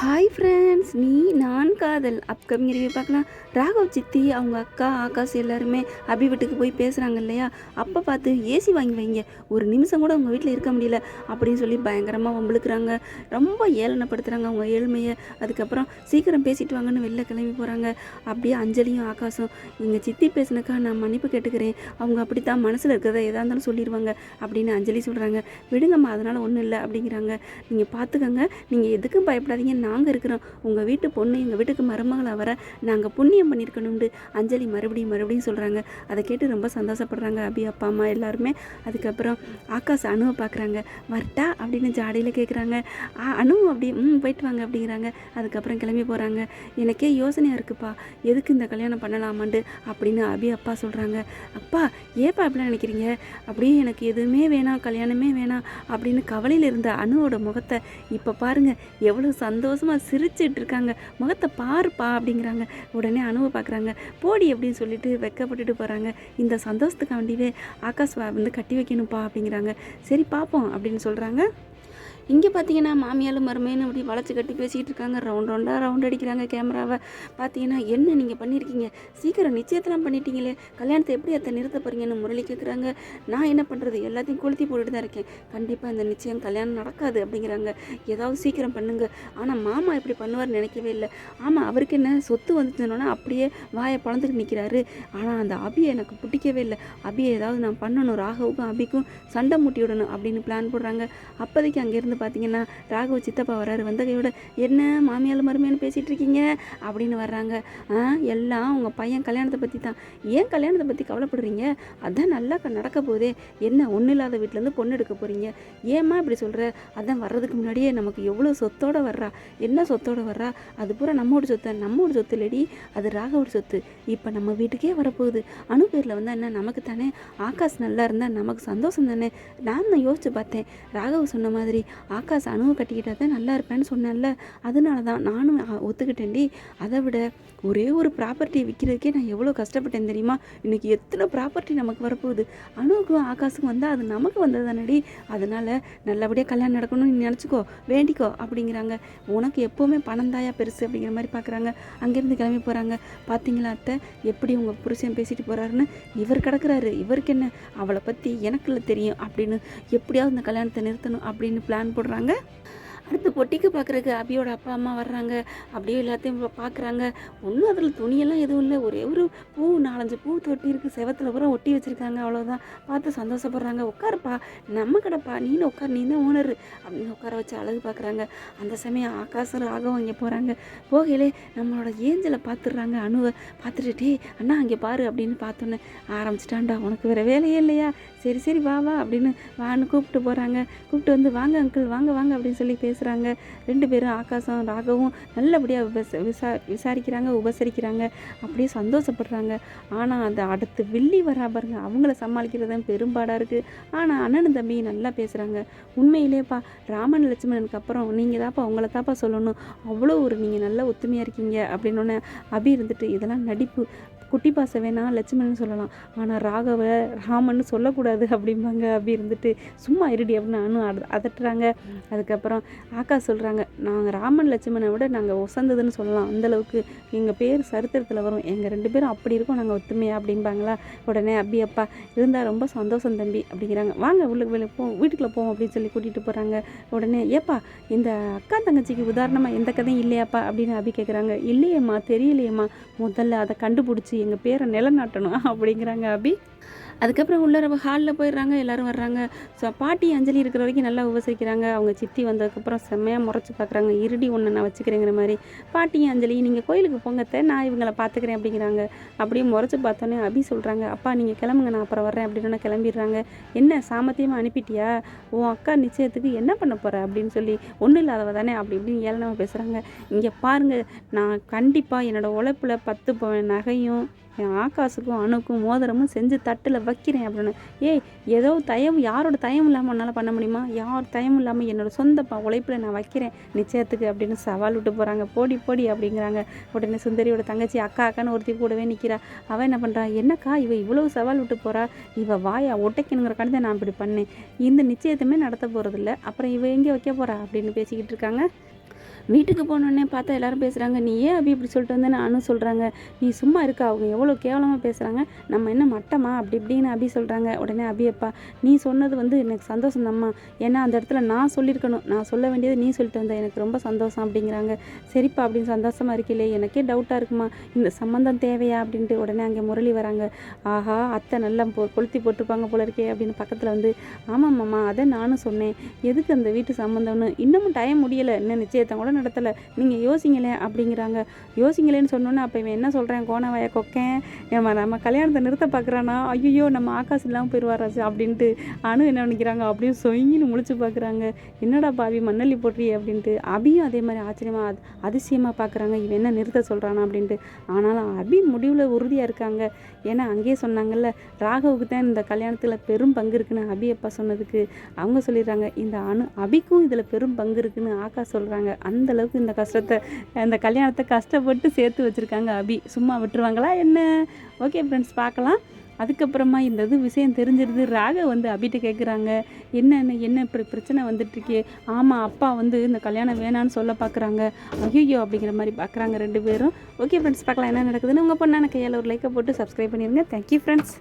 Hi friends நீ நான் காதல். அப்கமிங் ரிவ்யூ பார்க்கலாம் ராகவ் சித்தி அவங்க அக்கா ஆகாஷ் எல்லாருமே அபி வீட்டுக்கு போய் பேசுகிறாங்க இல்லையா? அப்போ பார்த்து ஏசி வாங்கி வைங்க. ஒரு நிமிஷம் கூட உங்கள் வீட்டில் இருக்க முடியல அப்படின்னு சொல்லி பயங்கரமாக வம்பளுக்குறாங்க ரொம்ப ஏளனப்படுத்துகிறாங்க அவங்க ஏழ்மையை. அதுக்கப்புறம் சீக்கிரம் பேசிட்டு வாங்கன்னு வெளில கிளம்பி போகிறாங்க அப்படியே அஞ்சலியும் ஆகாஷும் எங்கள் சித்தி பேசினக்கா நான் மன்னிப்பு கேட்டுக்கிறேன். அவங்க அப்படித்தான் மனசில் இருக்கிறத எதாக இருந்தாலும் சொல்லிடுவாங்க அப்படின்னு அஞ்சலி சொல்கிறாங்க விடுங்கம்மா அதனால் ஒன்றும் இல்லை அப்படிங்கிறாங்க. நீங்கள் பார்த்துக்கங்க நீங்கள் எதுக்கும் பயப்படாதீங்க. நாங்கள் இருக்கிறோம். உங்கள் வீட்டு பொண்ணு எங்கள் வீட்டுக்கு மருமகளாக வர நாங்கள் புண்ணியம் பண்ணியிருக்கணும்னு அஞ்சலி மறுபடியும் மறுபடியும் சொல்கிறாங்க அதை கேட்டு ரொம்ப சந்தோஷப்படுறாங்க அபி அப்பா அம்மா எல்லாருமே. அதுக்கப்புறம் ஆகாஷ் அணுவை பார்க்குறாங்க. வரட்டா அப்படின்னு ஜாடியில் கேட்குறாங்க அணு அப்படி ம் போயிட்டு வாங்க அப்படிங்கிறாங்க. அதுக்கப்புறம் கிளம்பி போகிறாங்க எனக்கே யோசனையாக இருக்குப்பா. எதுக்கு இந்த கல்யாணம் பண்ணலாமான்ட்டு அப்படின்னு அபி அப்பா சொல்கிறாங்க அப்பா ஏப்பா அப்படிலாம் நினைக்கிறீங்க? அப்படியே எனக்கு எதுவுமே வேணாம் கல்யாணமே வேணாம் அப்படின்னு கவலையில் இருந்த அணுவோட முகத்தை இப்போ பாருங்க எவ்வளோ சந்தோஷம் சந்தோஷமாக சிரிச்சிட்டு இருக்காங்க முகத்தை பாருப்பா அப்படிங்கிறாங்க. உடனே அணுவை பார்க்குறாங்க போடி அப்படின்னு சொல்லிட்டு வெக்கப்பட்டுட்டு போகிறாங்க இந்த சந்தோஷத்துக்காண்டிவே ஆகாஷ் வந்து கட்டி வைக்கணும்ப்பா அப்படிங்கிறாங்க. சரி பார்ப்போம் அப்படின்னு சொல்கிறாங்க இங்கே பார்த்தீங்கன்னா மாமியாலும் மருமையினு அப்படி வளைச்சி கட்டி பேசிகிட்டு இருக்காங்க. ரவுண்ட் ரவுண்டாக ரவுண்ட் அடிக்கிறாங்க கேமராவை பார்த்தீங்கன்னா என்ன நீங்கள் பண்ணியிருக்கீங்க சீக்கிரம் நிச்சயத்தெல்லாம் பண்ணிட்டீங்களே. கல்யாணத்தை எப்படி அத்தை நிறுத்த போகிறீங்கன்னு முரளி கேட்குறாங்க நான் என்ன பண்ணுறது எல்லாத்தையும் கொளுத்தி போட்டுட்டு தான் இருக்கேன். கண்டிப்பாக இந்த நிச்சயம் கல்யாணம் நடக்காது அப்படிங்கிறாங்க. ஏதாவது சீக்கிரம் பண்ணுங்க. ஆனால் மாமா இப்படி பண்ணுவார்னு நினைக்கவே இல்லை. ஆமாம் அவருக்கு என்ன சொத்து வந்துச்சுன்னா அப்படியே வாயை பழந்துட்டு நிற்கிறாரு ஆனால் அந்த அபியை எனக்கு பிடிக்கவே இல்லை. அபியை ஏதாவது நான் பண்ணணும். ராகவுக்கும் அபிக்கும் சண்டை மூட்டி விடணும் அப்படின்னு பிளான் போடுறாங்க. அப்போதைக்கு அங்கேருந்து பார்த்தீங்கன்னா ராகவ் சித்தப்பா வராரு வந்தகையோட என்ன மாமியால் மருமையான்னு பேசிகிட்டு இருக்கீங்க அப்படின்னு வர்றாங்க. ஆ எல்லாம் உங்கள் பையன் கல்யாணத்தை பற்றி தான் ஏன் கல்யாணத்தை பற்றி கவலைப்படுறீங்க? அதான் நல்லா க- நடக்க போதே என்ன ஒன்றும் இல்லாத வீட்டிலேருந்து பொண்ணு எடுக்க போகிறீங்க ஏம்மா இப்படி சொல்கிற அதான் வர்றதுக்கு முன்னாடியே நமக்கு எவ்வளோ சொத்தோடு வர்றா? என்ன சொத்தோடு வர்றா? அது பூரா நம்மோட சொத்து. நம்மோட சொத்து இல்லடி அது ராகவோட சொத்து. இப்போ நம்ம வீட்டுக்கே வரப்போகுது. அணு பேரில் வந்தால் என்ன நமக்கு தானே? ஆகாஷ் நல்லா இருந்தால் நமக்கு சந்தோஷம் தானே? நான் தான் யோசிச்சு பார்த்தேன். ராகவ் சொன்ன மாதிரி ஆகாஷ் அணுவை கட்டிக்கிட்டா தான் நல்லா இருப்பேன்னு சொன்னேன்ல. அதனால தான் நானும் ஒத்துக்கிட்டேன்டி. அதை விட ஒரே ஒரு ப்ராப்பர்ட்டி விற்கிறதுக்கே நான் எவ்வளோ கஷ்டப்பட்டேன் தெரியுமா? இன்னைக்கு எத்தனை ப்ராப்பர்ட்டி நமக்கு வரப்போகுது? அணுவுக்கும் ஆகாஷுக்கும் வந்தால் அது நமக்கு வந்தது தானடி. அதனால் நல்லபடியாக கல்யாணம் நடக்கணும்னு நீ நினச்சிக்கோ வேண்டிக்கோ அப்படிங்கிறாங்க. உனக்கு எப்போவுமே பணம் தாயா பெருசு அப்படிங்கிற மாதிரி பார்க்குறாங்க அங்கேருந்து கிளம்பி போகிறாங்க பார்த்தீங்களா அத்தை? எப்படி உங்கள் புருஷன் பேசிட்டு போகிறாருன்னு இவர் கிடக்குறாரு. இவருக்கு என்ன? அவளை பற்றி எனக்குள்ள தெரியும் அப்படின்னு எப்படியாவது இந்த கல்யாணத்தை நிறுத்தணும் அப்படின்னு பிளான் போடுறாங்க. அடுத்து பொட்டிக்கு பார்க்குறக்கு அபியோட அப்பா அம்மா வர்றாங்க. அப்படியே எல்லாத்தையும் பார்க்குறாங்க ஒன்றும் அதில் துணியெல்லாம் எதுவும் இல்லை. ஒரே ஒரு பூ நாலஞ்சு பூ தொட்டி இருக்குது செவத்தில் பூரா ஒட்டி வச்சுருக்காங்க. அவ்வளோதான் பார்த்து சந்தோஷப்படுறாங்க. உட்காருப்பா. நம்ம கடைப்பா. நீனு உட்கார். நீ தான் ஓனர் அப்படின்னு உட்கார வச்சு அழகு பார்க்குறாங்க அந்த சமயம் ஆகாசம் ராகவும் அங்கே போகிறாங்க போகையிலே நம்மளோட ஏஞ்சலை பார்த்துடுறாங்க அணுவை பார்த்துட்டு டே அண்ணா அங்கே பாரு. அப்படின்னு பார்த்தோன்னே ஆரம்பிச்சிட்டான்டா. உனக்கு வேறு வேலையே இல்லையா? சரி சரி வா வா. அப்படின்னு வான்னு கூப்பிட்டு போகிறாங்க கூப்பிட்டு வந்து வாங்க அங்கிள் வாங்க வாங்க. அப்படின்னு சொல்லி பேசுகிறாங்க ரெண்டு பேரும் ஆகாசம் ராகவும் நல்லபடியாக விபச விசா விசாரிக்கிறாங்க உபசரிக்கிறாங்க. அப்படியே சந்தோஷப்படுறாங்க. ஆனால் அந்த அடுத்து வில்லி வரா பாருங்க அவங்கள சமாளிக்கிறது தான் பெரும்பாடாக இருக்குது ஆனால் அண்ணன் தம்பி நல்லா பேசுகிறாங்க உண்மையிலேப்பா ராமன் லட்சுமணனுக்கு அப்புறம் நீங்கள் தாப்பா உங்களை தாப்பா சொல்லணும். அவ்வளோ ஒரு நீங்கள் நல்ல ஒத்துமையாக இருக்கீங்க அப்படின்னு அபி இருந்துட்டு இதெல்லாம் நடிப்பு. குட்டி பாச வேணா லட்சுமணன் சொல்லலாம். ஆனால் ராகவ ராமன்னு சொல்லக்கூடாது அப்படிம்பாங்க. அப்படி இருந்துட்டு சும்மா இருடி அப்படின்னு நானும் அதட்டுறாங்க. அதுக்கப்புறம் ஆக்கா சொல்கிறாங்க நாங்கள் ராமன் லட்சுமணனை விட நாங்கள் ஒசந்ததுன்னு சொல்லலாம். அந்தளவுக்கு எங்கள் பேர் சரித்திரத்தில் வரும். எங்கள் ரெண்டு பேரும் அப்படி இருக்கோம். நாங்கள் ஒத்துமையா அப்படிம்பாங்களா. உடனே அப்படி அப்பா இருந்தால் ரொம்ப சந்தோஷம் தம்பி அப்படிங்கிறாங்க. வாங்க உள்ளுக்கு வெளியே போ வீட்டுக்குள்ளே போவோம் அப்படின்னு சொல்லி கூட்டிகிட்டு போகிறாங்க உடனே ஏப்பா இந்த அக்கா தங்கச்சிக்கு உதாரணமாக எந்த கதையும் இல்லையாப்பா? அப்படின்னு அபி கேட்குறாங்க இல்லையேம்மா தெரியலையேம்மா. முதல்ல அதை கண்டுபிடிச்சி எங்கள் பேரை நிலநாட்டணும் அப்படிங்கிறாங்க அபி. அதுக்கப்புறம் உள்ள ஹாலில் போயிடுறாங்க எல்லோரும் வர்றாங்க. ஸோ பாட்டி அஞ்சலி இருக்கிற வரைக்கும் நல்லா உபசரிக்கிறாங்க அவங்க சித்தி வந்ததுக்கப்புறம் செம்மையாக முறைச்சி பார்க்குறாங்க இருடி ஒன்று நான் வச்சுக்கிறேங்கிற மாதிரி. பாட்டி அஞ்சலி நீங்கள் கோயிலுக்கு போங்கத்த நான் இவங்களை பார்த்துக்கிறேன் அப்படிங்கிறாங்க. அப்படியே முறைச்சி பார்த்தோன்னே அபி சொல்கிறாங்க அப்பா நீங்கள் கிளம்புங்க நான் அப்புறம் வரேன் அப்படின்னு கிளம்பிடுறாங்க. என்ன சாமர்த்தியமாக அனுப்பிட்டியா? உன் அக்கா நிச்சயத்துக்கு என்ன பண்ண போகிற அப்படின்னு சொல்லி ஒன்றும் இல்லாதவ தானே? அப்படி இப்படின்னு ஏளனமாக பேசுகிறாங்க இங்கே பாருங்கள் நான் கண்டிப்பாக என்னோடய உழைப்பில் பத்து பவன் நகையும் என் ஆகாசுக்கும் அணுக்கும் மோதிரமும் செஞ்சு தட்டில் வைக்கிறேன் அப்படின்னு. ஏய் ஏதோ தயம் யாரோட தயம் இல்லாமல் என்னால் பண்ண முடியுமா? யார் தயம் இல்லாமல் என்னோடய சொந்த ப உழைப்பில் நான் வைக்கிறேன். நிச்சயத்துக்கு அப்படின்னு சவால் விட்டு போகிறாங்க போடி போடி அப்படிங்கிறாங்க. உடனே சுந்தரியோட தங்கச்சி அக்கா அக்கான்னு ஒருத்தி கூடவே நிற்கிறா அவள் என்ன பண்ணுறா என்னக்கா இவ இவ்வளோ சவால் விட்டு போகிறா இவ வாயா ஒட்டைக்கணுங்கிற கடந்த நான் இப்படி பண்ணேன். இந்த நிச்சயத்தையுமே நடத்த போகிறதில்ல அப்புறம் இவ எங்கே வைக்க போகிறா அப்படின்னு பேசிக்கிட்டு இருக்காங்க. வீட்டுக்கு போனோடனே பார்த்தா எல்லாரும் பேசுகிறாங்க நீ ஏன் அப்படி இப்படி சொல்லிட்டு வந்து நானும் சொல்கிறாங்க நீ சும்மா இருக்கா? அவங்க எவ்வளோ கேவலமாக பேசுகிறாங்க நம்ம என்ன மட்டமா அப்படி இப்படின்னு அபி சொல்கிறாங்க உடனே அபி அப்பா நீ சொன்னது வந்து எனக்கு சந்தோஷம் தம்மா ஏன்னா அந்த இடத்துல நான் சொல்லியிருக்கணும். நான் சொல்ல வேண்டியது நீ சொல்லிட்டு வந்த. எனக்கு ரொம்ப சந்தோஷம் அப்படிங்கிறாங்க. சரிப்பா அப்படின்னு சந்தோஷமாக இருக்கீங்களே. எனக்கே டவுட்டாக இருக்குமா? இந்த சம்மந்தம் தேவையா? அப்படின்ட்டு உடனே அங்கே முரளி வராங்க. ஆஹா அத்தை நல்லா பொ கொளுத்தி போட்டிருப்பாங்க போல இருக்கே அப்படின்னு பக்கத்தில் வந்து ஆமாம் மாமா அதை நானும் சொன்னேன். எதுக்கு அந்த வீட்டு சம்மந்தம்னு இன்னமும் டைம் முடியலை. இன்னும் நிச்சயத்தை கூட நடத்தலை. நீங்கள் யோசிங்களேன் அப்படிங்கிறாங்க. யோசிங்களேன்னு சொன்னோன்னே அப்போ இவன் என்ன சொல்கிறேன் கோணவாய கொக்கேன். நம்ம நம்ம கல்யாணத்தை நிறுத்த பார்க்குறானா ஐயோ நம்ம ஆகாஷ் இல்லாமல் போயிடுவாராச்சு அப்படின்ட்டு அனு என்ன நினைக்கிறாங்க? அப்படியே சொயின்னு முழிச்சு பார்க்குறாங்க என்னடா பாவி மண்ணள்ளி போட்டுறியே அப்படின்ட்டு. அபியும் அதே மாதிரி ஆச்சரியமாக அது அதிசயமாக பார்க்குறாங்க இவன் என்ன நிறுத்த சொல்கிறானா அப்படின்ட்டு. ஆனாலும் அபி முடிவில் உறுதியாக இருக்காங்க. ஏன்னா அங்கேயே சொன்னாங்கல்ல ராகவுக்கு தான் இந்த கல்யாணத்தில் பெரும் பங்கு இருக்குன்னு அபி அப்பா சொன்னதுக்கு. அவங்க சொல்லிடுறாங்க இந்த அணு அபிக்கும் இதில் பெரும் பங்கு இருக்குன்னு ஆக்கா சொல்கிறாங்க அந்த அளவுக்கு இந்த கஷ்டத்தை இந்த கல்யாணத்தை கஷ்டப்பட்டு சேர்த்து வச்சுருக்காங்க அபி. சும்மா விட்டுருவாங்களா என்ன? ஓகே ஃப்ரெண்ட்ஸ் பார்க்கலாம். அதுக்கப்புறமா இந்த இது விஷயம் தெரிஞ்சிருது. ராக வந்து அபிட்ட கேட்குறாங்க என்னென்ன என்ன இப்படி பிரச்சனை வந்துட்டுருக்கே? ஆமாம் அப்பா வந்து இந்த கல்யாணம் வேணான்னு சொல்ல பார்க்குறாங்க ஐயோ அப்படிங்கிற மாதிரி பார்க்குறாங்க ரெண்டு பேரும். ஓகே ஃப்ரெண்ட்ஸ் பார்க்கலாம் என்ன நடக்குதுன்னு உங்கள் பொண்ணான கையால் ஒரு லைக்கை போட்டு சப்ஸ்கிரைப் பண்ணிடுங்க தேங்க்யூ ஃப்ரெண்ட்ஸ்